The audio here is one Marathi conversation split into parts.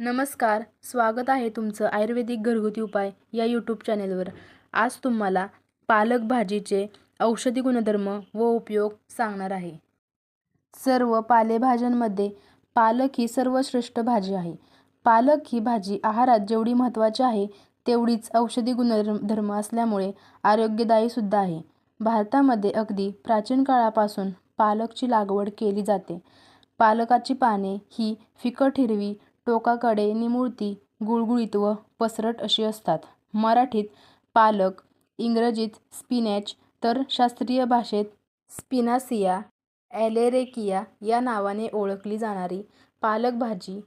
नमस्कार स्वागत आहे तुमचं आयुर्वेदिक घरगुती उपाय या यूट्यूब चॅनेलवर आज तुम्हाला पालक भाजीचे औषधी गुणधर्म व उपयोग सांगणार आहे. सर्व पालेभाज्यांमध्ये पालक ही सर्वश्रेष्ठ भाजी आहे. पालक ही भाजी आहारात जेवढी महत्त्वाची आहे तेवढीच औषधी गुणधर्म धर्म असल्यामुळे आरोग्यदायीसुद्धा आहे. भारतामध्ये अगदी प्राचीन काळापासून पालकची लागवड केली जाते. पालकाची पाने ही फिकट हिरवी टोकाकडे निमुळती गुळगुळीत व पसरट अशी असतात. मराठीत पालक इंग्रजीत स्पिनॅच तर शास्त्रीय भाषेत स्पिनासिया ॲलेरेकिया या नावाने ओळखली जाणारी पालक भाजी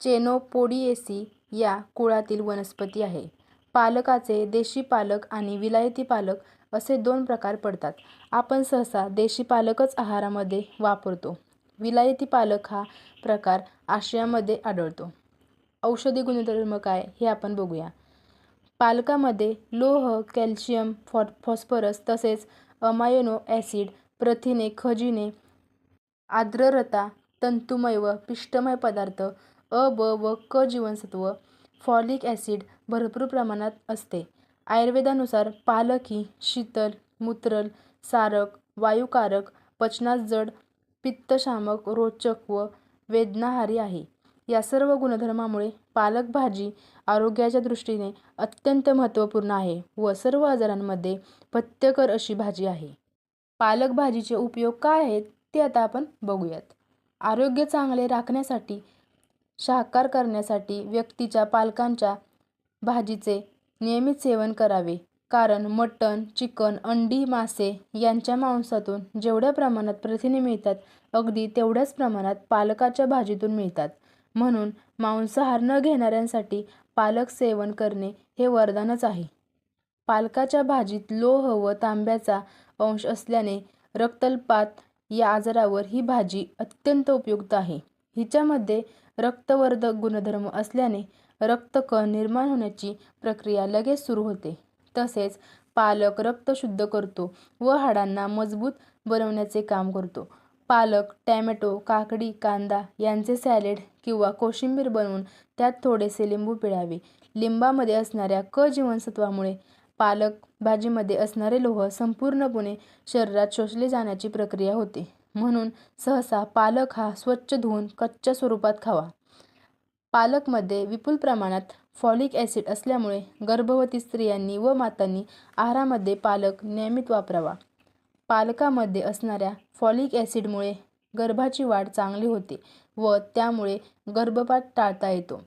चेनोपोडिएसी या कुळातील वनस्पती आहे. पालकाचे देशी पालक आणि विलायती पालक असे दोन प्रकार पडतात. आपण सहसा देशी पालकच आहारामध्ये वापरतो. विलायती पालक हा प्रकार आशियामध्ये आढळतो. औषधी गुणधर्म काय हे आपण बघूया. पालकामध्ये लोह कॅल्शियम फॉ फॉस्फरस तसेच अमायनो ॲसिड प्रथिने खजिने आर्द्रता तंतुमय व पिष्टमय पदार्थ अ ब व क जीवनसत्व फॉलिक ॲसिड भरपूर प्रमाणात असते. आयुर्वेदानुसार पालक ही शीतल मूत्रल सारक वायुकारक पचनास जड पित्तशामक रोचक व वेदनाहारी आहे. या सर्व गुणधर्मामुळे पालक भाजी आरोग्याच्या दृष्टीने अत्यंत महत्त्वपूर्ण आहे व सर्व आजारांमध्ये पथ्यकर अशी भाजी आहे. पालक भाजीचे उपयोग काय आहेत ते आता आपण बघूयात. आरोग्य चांगले राखण्यासाठी शाकाहार करण्यासाठी व्यक्तीच्या पालकांच्या भाजीचे नियमित सेवन करावे. कारण मटण चिकन अंडी मासे यांच्या मांसातून जेवढ्या प्रमाणात प्रथिने मिळतात अगदी तेवढ्याच प्रमाणात पालकाच्या भाजीतून मिळतात. म्हणून मांसाहार न घेणाऱ्यांसाठी पालक सेवन करणे हे वरदानच आहे. पालकाच्या भाजीत लोह व तांब्याचा अंश असल्याने रक्तल्पात या आजारावर ही भाजी अत्यंत उपयुक्त आहे. हिच्यामध्ये रक्तवर्धक गुणधर्म असल्याने रक्तकण निर्माण होण्याची प्रक्रिया लगेच सुरू होते. तसेच पालक रक्त शुद्ध करतो व हाडांना मजबूत बनवण्याचे काम करतो. पालक टॅमॅटो काकडी कांदा यांचे सॅलेड किंवा कोशिंबीर बनवून त्यात थोडेसे लिंबू पिळावे. लिंबामध्ये असणाऱ्या क जीवनसत्वामुळे पालक भाजीमध्ये असणारे लोह संपूर्णपणे शरीरात शोषले जाण्याची प्रक्रिया होते. म्हणून सहसा पालक हा स्वच्छ धुवून कच्च्या स्वरूपात खावा. पालकमध्ये विपुल प्रमाणात फॉलिक ॲसिड असल्यामुळे गर्भवती स्त्रियांनी व मातांनी आहारामध्ये पालक नियमित वापरावा. पालकामध्ये असणाऱ्या फॉलिक ॲसिडमुळे गर्भाची वाढ चांगली होते व त्यामुळे गर्भपात टाळता येतो.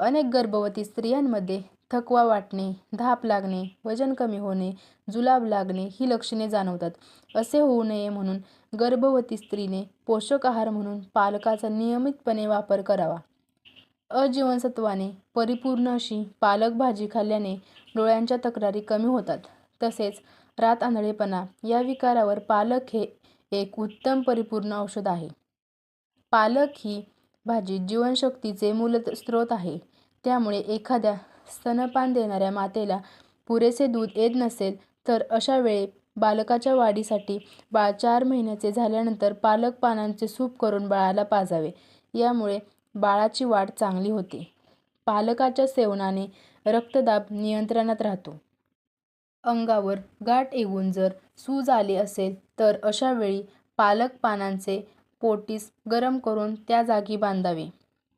अनेक गर्भवती स्त्रियांमध्ये थकवा वाटणे धाप लागणे वजन कमी होणे जुलाब लागणे ही लक्षणे जाणवतात. असे होऊ नये म्हणून गर्भवती स्त्रीने पोषक आहार म्हणून पालकाचा नियमितपणे वापर करावा. अजीवनसत्वाने परिपूर्ण अशी पालक भाजी खाल्ल्याने डोळ्यांच्या तक्रारी कमी होतात. तसेच रात आंधळेपणा या विकारावर पालक हे एक उत्तम परिपूर्ण औषध आहे. पालक ही भाजी जीवनशक्तीचे मूल स्रोत आहे. त्यामुळे एखाद्या स्तनपान देणाऱ्या मातेला पुरेसे दूध येत नसेल तर अशा वेळी बालकाच्या वाढीसाठी बाळ चार महिन्याचे झाल्यानंतर पालक पानांचे सूप करून बाळाला पाजावे. यामुळे बाळाची वाढ चांगली होते. पालकाच्या सेवनाने रक्तदाब नियंत्रणात राहतो. अंगावर गाठ येऊन जर सूज आली असेल तर अशा वेळी पालक पानांचे पोटीस गरम करून त्या जागी बांधावे.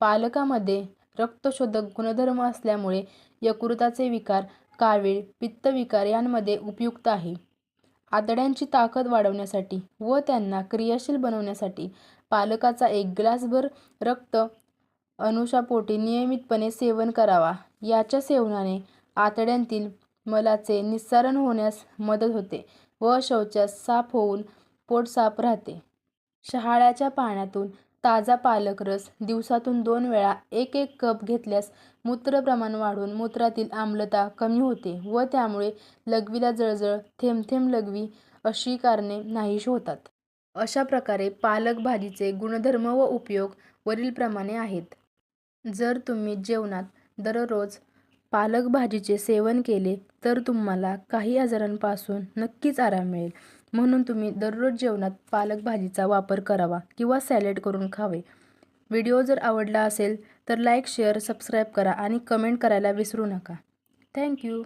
पालकामध्ये रक्तशोधक गुणधर्म असल्यामुळे यकृताचे विकार कावीळ पित्तविकार यांमध्ये उपयुक्त आहे. आतड्यांची ताकद वाढवण्यासाठी व त्यांना क्रियाशील बनवण्यासाठी पालकाचा एक ग्लासभर रक्त अनुषापोटी नियमितपणे सेवन करावा. याच्या सेवनाने आतड्यांतील मलाचे निस्सारण होण्यास मदत होते व शौचास साफ होऊन पोट साफ राहते. शहाळ्याच्या पाण्यातून ताजा पालक रस दिवसातून दोन वेळा एक एक कप घेतल्यास मूत्र प्रमाण वाढून मूत्रातील आम्लता कमी होते व त्यामुळे लघवीला जळजळ थेंब थेंब लघवी अशी कारणे नाहीशी होतात. अशा प्रकारे पालक भाजीचे गुणधर्म व उपयोग वरीलप्रमाणे आहेत. जर तुम्ही जेवणात दररोज पालक भाजीचे सेवन केले तर तुम्हाला काही आजारांपासून नक्कीच आराम मिळेल. म्हणून तुम्ही दररोज जेवणात पालक भाजीचा वापर करावा किंवा सॅलेड करून खावे. व्हिडिओ जर आवडला असेल तर लाईक शेअर सबस्क्राईब करा आणि कमेंट करायला विसरू नका. थँक्यू